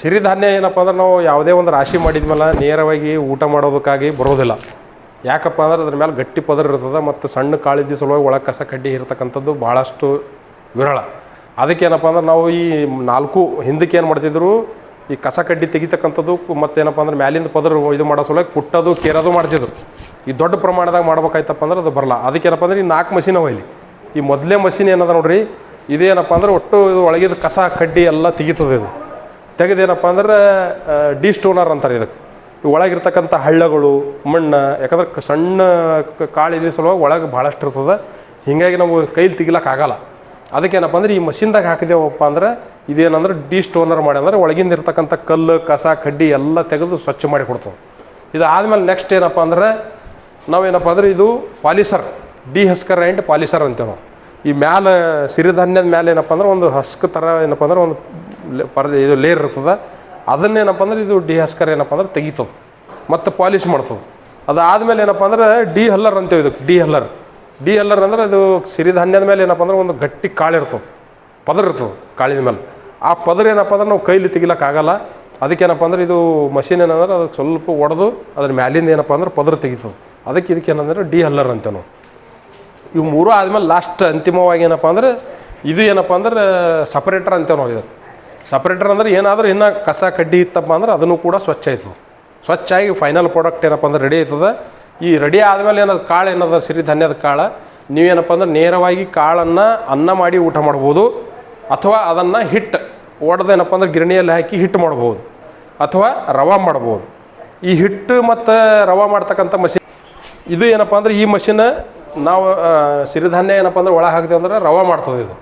ಸಿರಿಧಾನ್ಯ ಏನಪ್ಪ ಅಂದ್ರೆ ನಾವು ಯಾವುದೇ ಒಂದು ರಾಶಿ ಮಾಡಿದ್ಮೇಲೆ ನೇರವಾಗಿ ಊಟ ಮಾಡೋದಕ್ಕಾಗಿ ಬರೋದಿಲ್ಲ. ಯಾಕಪ್ಪ ಅಂದ್ರೆ ಅದ್ರ ಮೇಲೆ ಗಟ್ಟಿ ಪದರ ಇರ್ತದೆ ಮತ್ತು ಸಣ್ಣ ಕಾಳಿದ್ದಿ ಸಲುವಾಗಿ ಒಳಗೆ ಕಸ ಕಡ್ಡಿ ಇರ್ತಕ್ಕಂಥದ್ದು ಭಾಳಷ್ಟು ವಿರಳ. ಅದಕ್ಕೇನಪ್ಪ ಅಂದ್ರೆ ನಾವು ಈ ನಾಲ್ಕು ಹಿಂದಕ್ಕೆ ಏನು ಮಾಡ್ತಿದ್ರು, ಈ ಕಸ ಕಡ್ಡಿ ತೆಗಿತಕ್ಕಂಥದ್ದು ಮತ್ತೇನಪ್ಪ ಅಂದ್ರೆ ಮ್ಯಾಲಿಂದ ಪದರ ಇದು ಮಾಡೋ ಸಲುವಾಗಿ ಕುಟ್ಟೋದು ಕೇರೋದು ಮಾಡ್ತಿದ್ರು. ಈ ದೊಡ್ಡ ಪ್ರಮಾಣದಾಗ ಮಾಡ್ಬೇಕಾಯ್ತಪ್ಪ ಅಂದ್ರೆ ಅದು ಬರಲ್ಲ. ಅದಕ್ಕೇನಪ್ಪ ಅಂದ್ರೆ ಈ ನಾಲ್ಕು ಮಷಿನ್ ಅವ ಇಲ್ಲಿ. ಈ ಮೊದಲೇ ಮಷಿನ್ ಏನದ ನೋಡ್ರಿ, ಇದೇನಪ್ಪ ಅಂದ್ರೆ ಒಟ್ಟು ಇದು ಒಳಗಿದ ಕಸ ಕಡ್ಡಿ ಎಲ್ಲ ತೆಗಿತದೆ ಇದು. ತೆಗೆದೇನಪ್ಪ ಅಂದ್ರೆ ಡಿ ಸ್ಟೋನರ್ ಅಂತಾರೆ ಇದಕ್ಕೆ. ಒಳಗಿರ್ತಕ್ಕಂಥ ಹಳ್ಳಗಳು, ಮಣ್ಣು, ಯಾಕಂದ್ರೆ ಸಣ್ಣ ಕ- ಕಾಳು ಇದೆ ಸಲುವಾಗಿ ಒಳಗೆ ಭಾಳಷ್ಟು ಇರ್ತದೆ. ಹೀಗಾಗಿ ನಾವು ಕೈಲಿ ತೆಗಿಲಕ್ಕೆ ಆಗಲ್ಲ. ಅದಕ್ಕೇನಪ್ಪ ಅಂದ್ರೆ ಈ ಮಷಿನ್ದಾಗ ಹಾಕಿದೇವಪ್ಪ ಅಂದ್ರೆ, ಇದೇನಂದ್ರೆ ಡಿ ಸ್ಟೋನರ್ ಮಾಡಿ ಅಂದ್ರೆ ಒಳಗಿಂದ ಇರ್ತಕ್ಕಂಥ ಕಲ್ಲು, ಕಸ, ಕಡ್ಡಿ ಎಲ್ಲ ತೆಗೆದು ಸ್ವಚ್ಛ ಮಾಡಿ ಕೊಡ್ತದೆ. ಇದು ಆದಮೇಲೆ ನೆಕ್ಸ್ಟ್ ಏನಪ್ಪ ಅಂದ್ರೆ, ನಾವೇನಪ್ಪ ಅಂದ್ರೆ ಇದು polisher dehusker and polisher ಅಂತೇವೆ ನಾವು. ಈ ಮ್ಯಾಲೆ ಸಿರಿಧಾನ್ಯದ ಮ್ಯಾಲೆ ಏನಪ್ಪ ಅಂದ್ರೆ ಒಂದು ಹಸ್ಕ್ ಥರ ಏನಪ್ಪ ಅಂದ್ರೆ ಒಂದು ಪರ್ದೆ ಇದು ಲೇರ್ ಇರ್ತದೆ. ಅದನ್ನೇನಪ್ಪ ಅಂದ್ರೆ ಇದು ಡಿ ಹಸ್ಕರ್ ಏನಪ್ಪ ಅಂದ್ರೆ ತೆಗಿತದೆ. ಮತ್ತು ಪಾಲಿಶ್ ಮಾಡ್ತದೆ. ಅದಾದಮೇಲೆ ಏನಪ್ಪ ಅಂದ್ರೆ ಡಿ ಹಲ್ಲರ್ ಅಂತೇವೆ ಇದಕ್ಕೆ ಡಿ ಹಲ್ಲರ್ ಡಿ ಹಲ್ಲರ್ ಅಂದ್ರೆ ಅದು ಸಿರಿಧಾನ್ಯದ ಮೇಲೆ ಏನಪ್ಪ ಅಂದ್ರೆ ಒಂದು ಗಟ್ಟಿ ಕಾಳು ಇರ್ತದೆ. ಪದರ್ ಇರ್ತದೆ ಕಾಳಿನ ಮೇಲೆ. ಆ ಪದರ್ ಏನಪ್ಪ ಅಂದ್ರೆ ನಾವು ಕೈಲಿ ತೆಗಿಲಕ್ಕಾಗಲ್ಲ ಅದಕ್ಕೇನಪ್ಪ ಅಂದ್ರೆ ಇದು ಮಷಿನ್ ಏನಂದ್ರೆ ಅದಕ್ಕೆ ಸ್ವಲ್ಪ ಒಡೆದು ಅದ್ರ ಮ್ಯಾಲಿಂದ ಏನಪ್ಪ ಅಂದ್ರೆ ಪದರ್ ತೆಗಿತದೆ. ಅದಕ್ಕೆ ಇದಕ್ಕೆ ಏನಂದ್ರೆ ಡಿ ಹಲ್ಲರ್ ಅಂತ ನಾವು ಇವು ಮೂರು ಆದಮೇಲೆ ಲಾಸ್ಟ್ ಅಂತಿಮವಾಗಿ ಏನಪ್ಪ ಅಂದ್ರೆ ಇದು ಏನಪ್ಪ ಅಂದ್ರೆ ಸಪರೇಟರ್ ಅಂತೇವೆ ನಾವು ಇದು. ಸಪ್ರೇಟರ್ ಅಂದ್ರೆ ಏನಾದರೂ ಇನ್ನೂ ಕಸ, ಕಡ್ಡಿ ಇತ್ತಪ್ಪ ಅಂದ್ರೆ ಅದನ್ನು ಕೂಡ ಸ್ವಚ್ಛ ಆಯ್ತದೆ. ಸ್ವಚ್ಛ ಆಗಿ ಫೈನಲ್ ಪ್ರಾಡಕ್ಟ್ ಏನಪ್ಪ ಅಂದ್ರೆ ರೆಡಿ ಆಯ್ತದ. ಈ ರೆಡಿ ಆದಮೇಲೆ ಏನದು, ಕಾಳು ಏನದ ಸಿರಿಧಾನ್ಯದ ಕಾಳು. ನೀವೇನಪ್ಪ ಅಂದ್ರೆ ನೇರವಾಗಿ ಕಾಳನ್ನು ಅನ್ನ ಮಾಡಿ ಊಟ ಮಾಡ್ಬೋದು. ಅಥವಾ ಅದನ್ನು ಹಿಟ್ಟು ಒಡೆದೇನಪ್ಪ ಅಂದ್ರೆ ಗಿರಣಿಯಲ್ಲಿ ಹಾಕಿ ಹಿಟ್ಟು ಮಾಡ್ಬೋದು. ಅಥವಾ ರವೆ ಮಾಡ್ಬೋದು. ಈ ಹಿಟ್ಟು ಮತ್ತು ರವೆ ಮಾಡ್ತಕ್ಕಂಥ ಮಷಿನ್ ಇದು ಏನಪ್ಪ ಅಂದ್ರೆ ಈ ಮಷಿನ್ ನಾವು ಸಿರಿಧಾನ್ಯ ಏನಪ್ಪ ಅಂದ್ರೆ ಒಳ ಹಾಕ್ತೀವಿ ಅಂದ್ರೆ ರವಾ ಮಾಡ್ತದೆ ಇದು.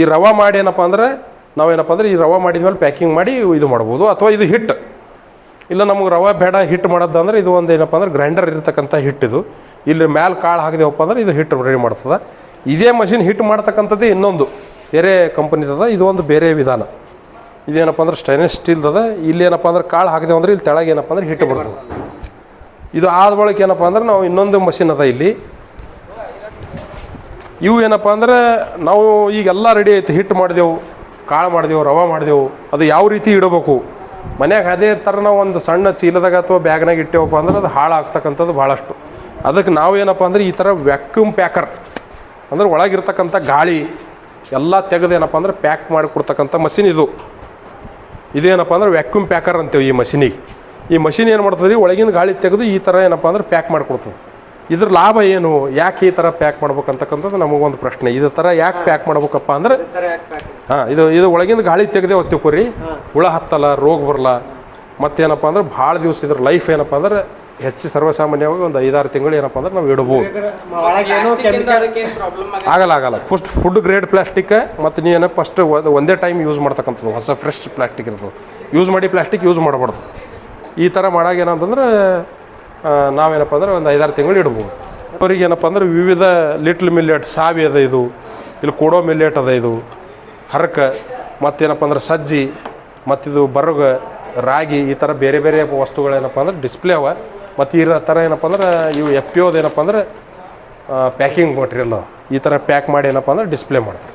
ಈ ರವೆ ಮಾಡಿ ಏನಪ್ಪ ಅಂದ್ರೆ ನಾವೇನಪ್ಪ ಅಂದರೆ ಈ ರವೆ ಮಾಡಿದ್ಮೇಲೆ ಪ್ಯಾಕಿಂಗ್ ಮಾಡಿ ಇದು ಮಾಡ್ಬೋದು ಅಥವಾ ಇದು ಹಿಟ್ಟು ಇಲ್ಲ ನಮಗೆ ರವೆ ಬೇಡ ಹಿಟ್ಟು ಮಾಡೋದಂದ್ರೆ ಇದು ಒಂದು ಏನಪ್ಪ ಅಂದ್ರೆ ಗ್ರೈಂಡರ್ ಇರತಕ್ಕಂಥ ಹಿಟ್ಟಿದು ಇಲ್ಲಿ ಮ್ಯಾಲೆ ಕಾಳು ಹಾಕಿದೆವಪ್ಪ ಅಂದ್ರೆ ಇದು ಹಿಟ್ಟು ರೆಡಿ ಮಾಡ್ತದೆ. ಇದೇ ಮಷಿನ್ ಹಿಟ್ಟು ಮಾಡ್ತಕ್ಕಂಥದ್ದು ಇನ್ನೊಂದು. ಬೇರೆ ಕಂಪನಿದದ ಇದು ಒಂದು ಬೇರೆ ವಿಧಾನ. ಇದೇನಪ್ಪ ಅಂದ್ರೆ ಸ್ಟೈನ್ಲೆಸ್ ಸ್ಟೀಲ್ದದ ಇಲ್ಲಿ ಏನಪ್ಪ ಅಂದ್ರೆ ಕಾಳು ಹಾಕಿದೆವು ಅಂದ್ರೆ ಇಲ್ಲಿ ತೆಳಗೆ ಏನಪ್ಪ ಅಂದ್ರೆ ಹಿಟ್ಟು ಬರ್ತದೆ. ಇದು ಆದ ಬಳಿಕ ಏನಪ್ಪ ಅಂದ್ರೆ ನಾವು ಇನ್ನೊಂದು ಮಷಿನ್ ಅದ ಇಲ್ಲಿ. ಇವು ಏನಪ್ಪ ಅಂದ್ರೆ ನಾವು ಈಗೆಲ್ಲ ರೆಡಿ ಐತೆ ಹಿಟ್ಟು ಮಾಡಿದೆವು. ಕಾಳು ಮಾಡಿದೆವು, ರವೆ ಮಾಡಿದೆವು, ಅದು ಯಾವ ರೀತಿ ಇಡಬೇಕು? ಮನ್ಯಾಗ ಅದೇ ಥರ ನಾವು ಒಂದು ಸಣ್ಣ ಚೀಲದಾಗ ಅಥವಾ ಬ್ಯಾಗ್ನಾಗ ಇಟ್ಟೇವಪ್ಪ ಅಂದ್ರೆ ಅದು ಹಾಳಾಗ್ತಕ್ಕಂಥದ್ದು ಭಾಳಷ್ಟು ಅದಕ್ಕೆ ನಾವು ಏನಪ್ಪ ಅಂದ್ರೆ ಈ ಥರ ವ್ಯಾಕ್ಯೂಮ್ ಪ್ಯಾಕರ್ ಅಂದ್ರೆ ಒಳಗಿರ್ತಕ್ಕಂಥ ಗಾಳಿ, ಎಲ್ಲ ತೆಗೆದೇನಪ್ಪ ಅಂದ್ರೆ ಪ್ಯಾಕ್ ಮಾಡಿ ಕೊಡ್ತಕ್ಕಂಥ ಮಷಿನ್ ಇದು. ಇದೇನಪ್ಪ ಅಂದ್ರೆ ವ್ಯಾಕ್ಯೂಮ್ ಪ್ಯಾಕರ್ ಅಂತೇವೆ ಈ ಮಷಿನಿಗೆ ಈ ಮಷಿನ್ ಏನು ಮಾಡ್ತದೆ ರೀ, ಒಳಗಿನ ಗಾಳಿ ತೆಗೆದು ಈ ಥರ ಏನಪ್ಪ ಅಂದ್ರೆ ಪ್ಯಾಕ್ ಮಾಡಿಕೊಡ್ತದೆ ಇದ್ರ ಲಾಭ ಏನು? ಯಾಕೆ ಈ ಥರ ಪ್ಯಾಕ್ ಮಾಡ್ಬೇಕಂತಕ್ಕಂಥದ್ದು ನಮಗೊಂದು ಪ್ರಶ್ನೆ. ಇದೇ ಥರ ಯಾಕೆ ಪ್ಯಾಕ್ ಮಾಡ್ಬೇಕಪ್ಪ ಅಂದ್ರೆ ಹಾಂ ಇದು ಇದು ಒಳಗಿಂದ ಗಾಳಿ ತೆಗೆದೇ ಹೊತ್ತಿಕೋರಿ ಹುಳ ಹತ್ತಲ್ಲ ರೋಗ ಬರಲ್ಲ. ಮತ್ತೇನಪ್ಪ ಅಂದ್ರೆ ಭಾಳ ದಿವಸ ಇದ್ರ ಲೈಫ್ ಏನಪ್ಪ ಅಂದ್ರೆ ಹೆಚ್ಚು ಸರ್ವಸಾಮಾನ್ಯವಾಗಿ ಒಂದು ಐದಾರು ತಿಂಗಳು ಏನಪ್ಪ ಅಂದ್ರೆ ನಾವು ಪ್ರಾಬ್ಲಮ್ ಆಗಲ್ಲ. ಆಗಲ್ಲ ಫಸ್ಟ್ ಫುಡ್ ಗ್ರೇಡ್ ಪ್ಲಾಸ್ಟಿಕ್ ಮತ್ತು ನೀನು ಫಸ್ಟ್ ಒಂದೇ ಟೈಮ್ ಯೂಸ್ ಮಾಡ್ತಕ್ಕಂಥದ್ದು ಹೊಸ ಫ್ರೆಶ್ ಪ್ಲಾಸ್ಟಿಕ್ ಇರ್ತದೆ ಯೂಸ್ ಮಾಡಿ ಪ್ಲಾಸ್ಟಿಕ್ ಯೂಸ್ ಮಾಡಬಾರ್ದು. ಈ ಥರ ಮಾಡಾಗ ಏನಂತಂದ್ರೆ ನಾವು ನಾವೇನಪ್ಪ ಅಂದ್ರೆ ಒಂದು ಐದಾರು ತಿಂಗಳು ಇಡ್ಬೋದು ಅವ್ರಿಗೆ ಏನಪ್ಪ ಅಂದ್ರೆ ವಿವಿಧ ಲಿಟ್ಲ್ ಮಿಲ್ಲೆಟ್ ಸಾವಿ ಅದ ಇದು ಇಲ್ಲಿ ಕೊಡೋ ಮಿಲ್ಲೆಟ್ ಅದ ಇದು. ಹರಕ, ಮತ್ತೇನಪ್ಪ ಅಂದ್ರೆ ಸಜ್ಜಿ, ಮತ್ತಿದು ಬರಗ, ರಾಗಿ, ಈ ಥರ ಬೇರೆ ಬೇರೆ ವಸ್ತುಗಳೇನಪ್ಪ ಅಂದ್ರೆ ಡಿಸ್ಪ್ಲೇ ಅವ. ಮತ್ತು ಈ ಥರ ಏನಪ್ಪ ಅಂದ್ರೆ ಇವು ಎಫ್ ಅಂದ್ರೆ ಪ್ಯಾಕಿಂಗ್ ಮಟೀರಿಯಲ್ ಈ ಥರ ಪ್ಯಾಕ್ ಮಾಡಿ ಏನಪ್ಪ ಅಂದ್ರೆ ಡಿಸ್ಪ್ಲೇ ಮಾಡ್ತಾರೆ.